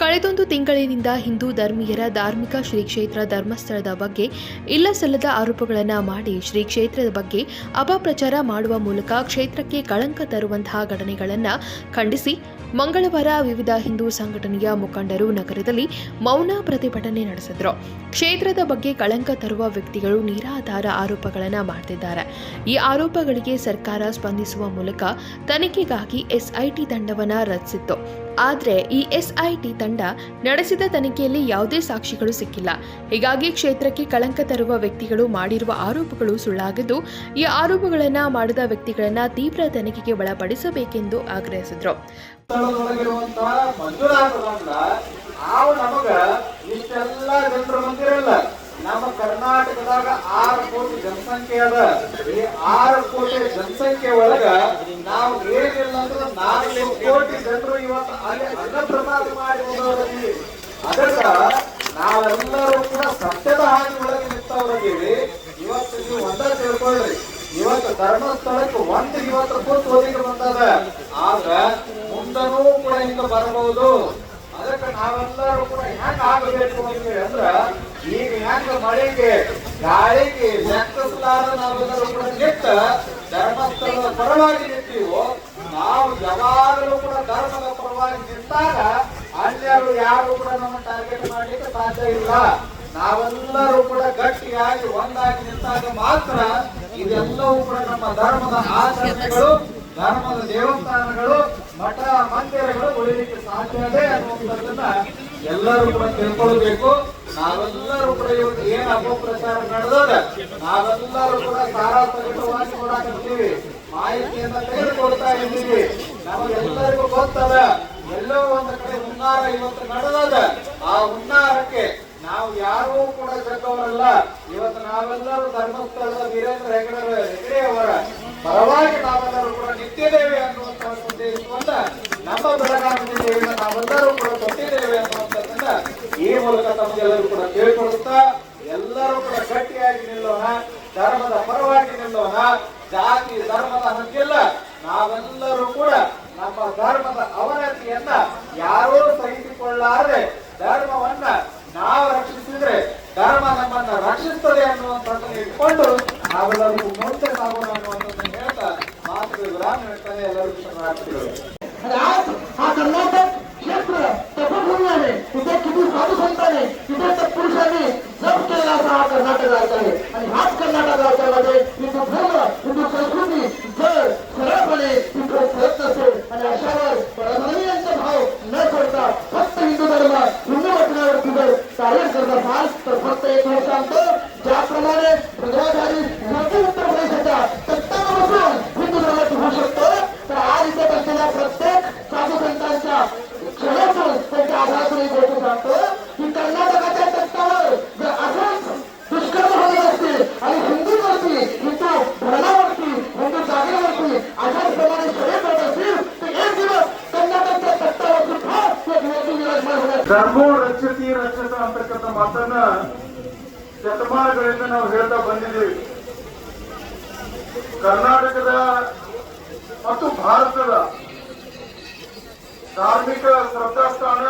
ಕಳೆದೊಂದು ತಿಂಗಳಿನಿಂದ ಹಿಂದೂ ಧರ್ಮೀಯರ ಧಾರ್ಮಿಕ ಶ್ರೀ ಕ್ಷೇತ್ರ ಧರ್ಮಸ್ಥಳದ ಬಗ್ಗೆ ಇಲ್ಲಸಲ್ಲದ ಆರೋಪಗಳನ್ನು ಮಾಡಿ ಶ್ರೀ ಕ್ಷೇತ್ರದ ಬಗ್ಗೆ ಅಪಪ್ರಚಾರ ಮಾಡುವ ಮೂಲಕ ಕ್ಷೇತ್ರಕ್ಕೆ ಕಳಂಕ ತರುವಂತಹ ಘಟನೆಗಳನ್ನು ಖಂಡಿಸಿ ಮಂಗಳವಾರ ವಿವಿಧ ಹಿಂದೂ ಸಂಘಟನೆಯ ಮುಖಂಡರು ನಗರದಲ್ಲಿ ಮೌನ ಪ್ರತಿಭಟನೆ ನಡೆಸಿದರು. ಕ್ಷೇತ್ರದ ಬಗ್ಗೆ ಕಳಂಕ ತರುವ ವ್ಯಕ್ತಿಗಳು ನಿರಾಧಾರ ಆರೋಪಗಳನ್ನು ಮಾಡ್ತಿದ್ದಾರೆ. ಈ ಆರೋಪಗಳಿಗೆ ಸರ್ಕಾರ ಸ್ಪಂದಿಸುವ ಮೂಲಕ ತನಿಖೆಗಾಗಿ ಎಸ್ಐಟಿ ತಂಡವನ್ನು ರಚಿಸಿತ್ತು. ಆದರೆ ಈ ಎಸ್ಐಟಿ ತಂಡ ನಡೆಸಿದ ತನಿಖೆಯಲ್ಲಿ ಯಾವುದೇ ಸಾಕ್ಷಿಗಳು ಸಿಕ್ಕಿಲ್ಲ. ಹೀಗಾಗಿ ಕ್ಷೇತ್ರಕ್ಕೆ ಕಳಂಕ ತರುವ ವ್ಯಕ್ತಿಗಳು ಮಾಡಿರುವ ಆರೋಪಗಳು ಸುಳ್ಳಾಗಿದ್ದು, ಈ ಆರೋಪಗಳನ್ನು ಮಾಡಿದ ವ್ಯಕ್ತಿಗಳನ್ನು ತೀವ್ರ ತನಿಖೆಗೆ ಒಳಪಡಿಸಬೇಕೆಂದು ಆಗ್ರಹಿಸಿದರು. ಇಷ್ಟೆಲ್ಲ ಜನರು ಬಂದಿರಲ್ಲ ನಮ್ಮ ಕರ್ನಾಟಕದಾಗ ಆರು ಕೋಟಿ ಜನಸಂಖ್ಯೆ ಅದ. ಈ ಆರು ಕೋಟಿ ಜನಸಂಖ್ಯೆ ಒಳಗ ನಾವು ಏನಿಲ್ಲ ಅಂದ್ರೆ ನಾಲ್ಕು ಕೋಟಿ ಜನರು ಇವತ್ತು ಅಲ್ಲಿ ಅನ್ನಪ್ರಸಾದ ಮಾಡಿ ಹೋದವರಲ್ಲಿ. ಅದಕ್ಕ ನಾವೆಲ್ಲರೂ ಕೂಡ ಸತ್ಯದ ಹಾದಿ ಒಳಗೆ ಹೋಗಿದ್ದೀವಿ ಇವತ್ತು ನೀವು ಒಂದ ತಿಳ್ಕೊಳ್ಳಿ ಇವತ್ತು ಧರ್ಮಸ್ಥಳಕ್ಕೆ ಒಂದು ಇವತ್ತು ಕೂತು ಒದಗಿ ಬಂದದ ಆದ್ರ ಮುಂದನೂ ಕೂಡ ಹಿಂಗ ಬರಬಹುದು ಅದಕ್ಕೆ ನಾವೆಲ್ಲರೂ ಕೂಡ ಹೆಂಗ್ ಆಗಬೇಕು ಅಂದ್ರೆ ಅಂದ್ರ ಈಗ ಹೆಂಗ ಮಳೆಗೆ ಗಾಳಿಗೆ ಲೆಕ್ಕಿಸಲಾರ ನಾವೆಲ್ಲರೂ ಕೂಡ ನಿಂತ ಧರ್ಮಸ್ಥಳದ ಪರವಾಗಿ ನಿಂತೀವೋ ನಾವು ಯಾವಾಗಲೂ ಕೂಡ ಧರ್ಮದ ಪರವಾಗಿ ನಿಂತಾಗ ಅನ್ಯರು ಯಾರು ಕೂಡ ನಮ್ಮ ಟಾರ್ಗೆಟ್ ಮಾಡ್ಲಿಕ್ಕೆ ಸಾಧ್ಯ ಇಲ್ಲ ನಾವೆಲ್ಲರೂ ಕೂಡ ಗಟ್ಟಿಯಾಗಿ ಒಂದಾಗಿ ನಿಂತಾಗ ಮಾತ್ರ ಇದೆಲ್ಲವೂ ಕೂಡ ನಮ್ಮ ಧರ್ಮದ ಆಚರಣೆಗಳು ಧರ್ಮದ ದೇವಸ್ಥಾನಗಳು ಮಠ ಮಂದಿರಗಳು ಉಳಿಲಿಕ್ಕೆ ಸಾಧ್ಯವೇ ಅನ್ನುವಂಥದ್ದನ್ನ ಎಲ್ಲರೂ ಕೂಡ ತಿಳ್ಕೊಳ್ಬೇಕು. ನಾವೆಲ್ಲರೂ ಕೂಡ ಇವತ್ತು ಏನ್ ಅಪಪ್ರಚಾರ ನಡೆದದ, ನಾವೆಲ್ಲರೂ ಕೂಡ ಸಾರಾಸಗಟವಾಗಿ ಕೊಡಾಕತ್ತೀವಿ ಮಾಹಿತಿಯನ್ನ ತೆಗೆದುಕೊಳ್ತಾ ಇದ್ದೀವಿ. ನಮಗೆಲ್ಲರಿಗೂ ಗೊತ್ತದ, ಎಲ್ಲೋ ಒಂದು ಕಡೆ ಹುನ್ನಾರ ಇವತ್ತು ನಡೆದದ. ಆ ಹುನ್ನಾರಕ್ಕೆ ನಾವು ಯಾರೂ ಕೂಡ ಜಗ್ಗವರಲ್ಲ ಇವತ್ತು ನಾವೆಲ್ಲರೂ ಧರ್ಮಸ್ಥಳದ ವೀರೇಂದ್ರ ಹೆಗಡೆ ಹೆಗಡೆಯವರ ಪರವಾಗಿ ನಿಂತಿದ್ದೇವೆ ನಮ್ಮ ಬೆಳಗಾವಿ ನಾವೆಲ್ಲರೂ ಕೂಡ ಕೊಟ್ಟಿದ್ದೇವೆ ಅನ್ನುವಂಥದ್ದನ್ನ ಈ ಮೂಲಕ ತಮಗೆಲ್ಲರೂ ಕೂಡ ಕೇಳಿಕೊಡುತ್ತಾ ಎಲ್ಲರೂ ಕೂಡ ಗಟ್ಟಿಯಾಗಿ ನಿಲ್ಲೋಣ, ಧರ್ಮದ ಪರವಾಗಿ ನಿಲ್ಲೋಣ, ಜಾತಿ ಧರ್ಮದ ಹಕ್ಕಿಲ್ಲ ನಾವೆಲ್ಲರೂ ಕೂಡ ನಮ್ಮ ಧರ್ಮದ ಅವನತಿಯನ್ನ ಯಾರೂ ಸಹಿಸಿಕೊಳ್ಳಾರದೆ आहे. तिथे किती साधू संतांनी तिथे सत्पुरुषांनी जप केला असा हा कर्नाटक राज्य आहे. आणि हाच कर्नाटक राज्यामध्ये म्हणजे हिंदू धर्म हिंदू संस्कृती जर सरळपणे तिथे सरत नसेल आणि अशावर परधर्मीयांचा भाव न सोडता फक्त हिंदू धर्म हिंदू वचनावरती जर कार्य करत असाल तर फक्त एक वर्ष ज्याप्रमाणे ಧರ್ಮೋ ರಕ್ಷತಿ ರಕ್ಷತ ಅಂತಕ್ಕಂಥ ಮಾತನ್ನ ಶತಮಾನಗಳಿಂದ ನಾವು ಹೇಳ್ತಾ ಬಂದಿದ್ದೀವಿ. ಕರ್ನಾಟಕದ ಮತ್ತು ಭಾರತದ ಧಾರ್ಮಿಕ ಶ್ರದ್ಧಾಸ್ಥಾನ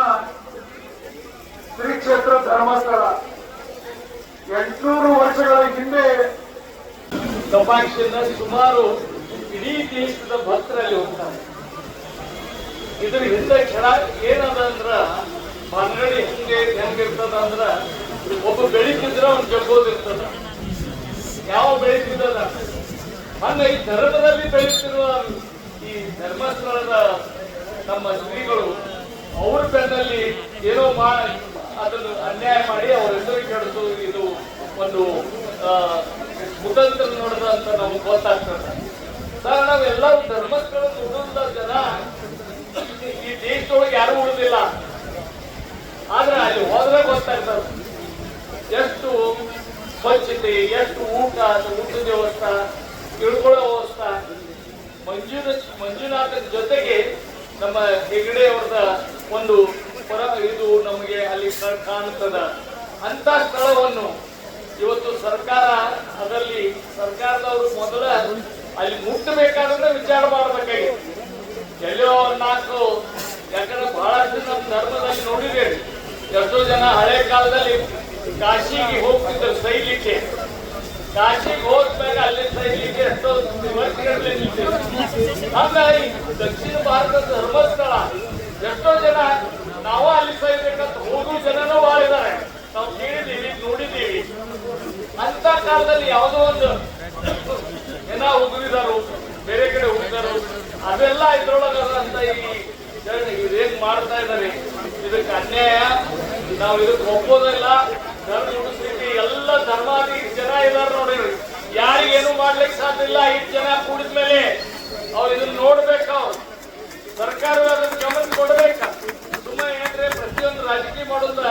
ಶ್ರೀ ಕ್ಷೇತ್ರ ಧರ್ಮಸ್ಥಳ. ಎಂಟುನೂರು ವರ್ಷಗಳ ಹಿಂದೆ ಕಪಾಕ್ಷಿಯಿಂದ ಸುಮಾರು ಇಡೀ ದೇಶದ ಭಕ್ತರಲ್ಲಿ ಹೋಗ್ತಾರೆ. ಇದರ ಹಿಂದೆ ಕ್ಷಣ ಏನದ ಅಂದ್ರ ಮನಗಡಿ ಹಿಂಗೆ ಹೆಂಗಿರ್ತದ ಅಂದ್ರ ಒಬ್ಬ ಬೆಳಿತಿದ್ರ ಅವ್ನು ಜಗ್ಗೋದಿರ್ತದ ಯಾವ ಬೆಳಿತಿದ್ದಲ್ಲ ಹಂಗ ಈ ಧರ್ಮದಲ್ಲಿ ಬೆಳೀತಿರುವ ಈ ಧರ್ಮಸ್ಥಳದ ನಮ್ಮ ಶ್ರೀಗಳು, ಅವ್ರ ಬೆನ್ನಲ್ಲಿ ಏನೋ ಮಾ, ಅದನ್ನು ಅನ್ಯಾಯ ಮಾಡಿ ಅವ್ರ ಹೆಸರು ಕೆಡದು ಇದು ಒಂದು ಮುಖಾಂತರ ನೋಡಿದ ಅಂತ ನಮ್ಗೆ ಗೊತ್ತಾಗ್ತದೆ. ಸರ್ ನಾವೆಲ್ಲ ಧರ್ಮಸ್ಥಳ ನೋಡುವಂತ ಜನ ಈ ದೇಶದೊಳಗೆ ಯಾರು ಉಳಿದಿಲ್ಲ ಆದ್ರೆ ಅಲ್ಲಿ ಎಷ್ಟು ಸ್ವಚ್ಛತೆ, ಎಷ್ಟು ಊಟ ಊಟದ ವ್ಯವಸ್ಥೆ ತಿಳ್ಕೊಳ್ಳೋ ವ್ಯವಸ್ಥೆ ಮಂಜುನ ಮಂಜುನಾಥನ ಜೊತೆಗೆ ನಮ್ಮ ಹೆಗಡೆ ಅವರದ ಒಂದು ಪರ ಇದು ನಮಗೆ ಅಲ್ಲಿ ಕಾಣುತ್ತದ. ಅಂತ ಸ್ಥಳವನ್ನು ಇವತ್ತು ಸರ್ಕಾರ ಅದರಲ್ಲಿ ಸರ್ಕಾರದವರು ಮೊದಲ ಅಲ್ಲಿ ಮುಟ್ಟಬೇಕಾದ್ರೆ ವಿಚಾರ ಮಾಡಬೇಕಾಗಿದೆ ಎಲ್ಲೋ ನಾಲ್ಕು ಯಾಕಂದ್ರೆ ಬಹಳಷ್ಟು ನಮ್ಮ ಧರ್ಮದಲ್ಲಿ ನೋಡಿದ್ದೇವೆ. ಎಷ್ಟೋ ಜನ ಹಳೆ ಕಾಲದಲ್ಲಿ ಕಾಶಿಗೆ ಹೋಗ್ತಿದ್ರು ಸೈಲಿಕ್ಕೆ. ಕಾಶಿಗೆ ಹೋದ್ಮೇಲೆ ಅಲ್ಲಿ ಸೈಲಿಕ್ಕೆ ಎಷ್ಟೋ ವರ್ಷಗಳಲ್ಲಿ ನಿಲ್ತಿದ್ರು ಹಂಗಾಗಿ ದಕ್ಷಿಣ ಭಾರತದ ಧರ್ಮಸ್ಥಳ, ಎಷ್ಟೋ ಜನ ನಾವು ಅಲ್ಲಿ ಸೈಬೇಕಂತ ಹೋಗೋ ಜನನೂ ಭಾಳ ಇದ್ದಾರೆ ನಾವು ಕೇಳಿದ್ದೀವಿ, ನೋಡಿದ್ದೀವಿ. ಅಂತ ಕಾಲದಲ್ಲಿ ಯಾವುದೋ ಒಂದು ಜನ ಉಗುರಿದಾರು ಬೇರೆ ಕಡೆ ಹೋಗಿದಾರು. ಅದೆಲ್ಲ ಇದ್ರೊಳಗಂತ ಈ ಇದೇನ್ ಮಾಡ್ತಾ ಇದ್ದಾರೆ? ಇದಕ್ಕೆ ಅನ್ಯಾಯ? ನಾವು ಇದಕ್ಕೆ ಒಪ್ಪೋದಿಲ್ಲ ಧರ್ಮ ಎಲ್ಲ ಧರ್ಮಾದಿ ಜನ ಇದಾರೆ ನೋಡಿ. ಯಾರಿಗೇನು ಮಾಡ್ಲಿಕ್ಕೆ ಸಾಧ್ಯ ಇಲ್ಲ. ಐದು ಜನ ಕೂಡಿದ್ಮೇಲೆ ಅವ್ರು ಇದನ್ನ ನೋಡ್ಬೇಕು ಅವ್ರು. ಸರ್ಕಾರವೇ ಅದನ್ನ ಗಮನ ಕೊಡ್ಬೇಕ. ಸುಮ್ಮನೆ ಏನ್ರೆ, ಪ್ರತಿಯೊಂದು ರಾಜಕೀಯ ಮಾಡೋದ್ರ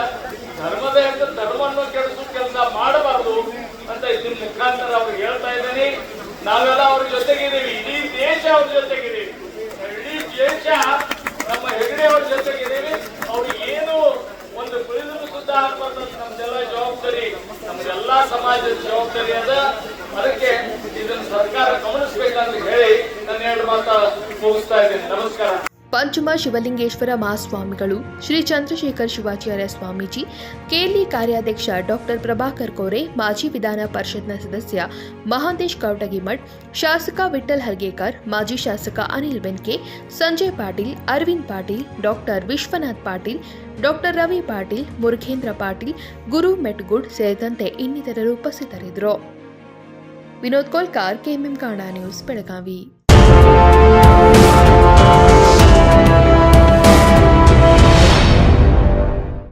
ಧರ್ಮದ ಅಂತ ಧರ್ಮವನ್ನು ಕೆಡಿಸೋ ಕೆಲಸ ಮಾಡಬಾರ್ದು ಅಂತ ಇದ್ರ ಮುಖಾಂತರ ಅವ್ರಿಗೆ ಹೇಳ್ತಾ ಇದ್ದೀನಿ. ನಾವೆಲ್ಲ ಅವ್ರ ಜೊತೆಗಿದ್ದೀವಿ. ಇಡೀ ದೇಶ ಅವ್ರ ಜೊತೆಗಿದ್ದೀವಿ. ಇಡೀ ದೇಶ ನಮ್ಮ ಹೆಗಡೆ ಅವ್ರ ಜೊತೆಗಿದ್ದೀವಿ ಅವ್ರಿಗೆ ಏನು ಒಂದು ಕುಳಿದ್ರು ಸುದ್ದ ಹಾಕ್ಬಾರ್ದು ಅಂತ ನಮ್ದೆಲ್ಲ ಜವಾಬ್ದಾರಿ ನಮ್ದೆಲ್ಲಾ ಸಮಾಜದ ಜವಾಬ್ದಾರಿ ಅದ. ಅದಕ್ಕೆ ಇದನ್ನು ಸರ್ಕಾರ ಗಮನಿಸ್ಬೇಕಂತ ಹೇಳಿ ನನ್ನ ಎರಡು ಮಾತಾ ಮುಗಿಸ್ತಾ ಇದ್ದೀನಿ. ನಮಸ್ಕಾರ. ಪಂಚಮ ಶಿವಲಿಂಗೇಶ್ವರ ಮಹಾಸ್ವಾಮಿಗಳು, ಶ್ರೀ ಚಂದ್ರಶೇಖರ್ ಶಿವಾಚಾರ್ಯ ಸ್ವಾಮೀಜಿ ಕೆಎಲ್ಇ ಕಾರ್ಯಾಧ್ಯಕ್ಷ ಡಾಕ್ಟರ್ ಪ್ರಭಾಕರ್ ಕೋರೆ, ಮಾಜಿ ವಿಧಾನ ಪರಿಷತ್ನ ಸದಸ್ಯ ಮಹಾಂತೇಶ್ ಕೌಟಗಿಮಠ್, ಶಾಸಕ ವಿಠಲ್ ಹರ್ಗೇಕರ್, ಮಾಜಿ ಶಾಸಕ ಅನಿಲ್ ಬೆನ್ಕೆ ಸಂಜಯ್ ಪಾಟೀಲ್, ಅರವಿಂದ್ ಪಾಟೀಲ್, ಡಾಕ್ಟರ್ ವಿಶ್ವನಾಥ್ ಪಾಟೀಲ್, ಡಾಕ್ಟರ್ ರವಿ ಪಾಟೀಲ್, ಮುರುಘೇಂದ್ರ ಪಾಟೀಲ್, ಗುರು ಮೆಟ್ಗುಡ್ ಸೇರಿದಂತೆ ಇನ್ನಿತರರು ಉಪಸ್ಥಿತರಿದ್ದರು. Vinod Kolkar, KMM Kannada news, Belagavi. Thank you.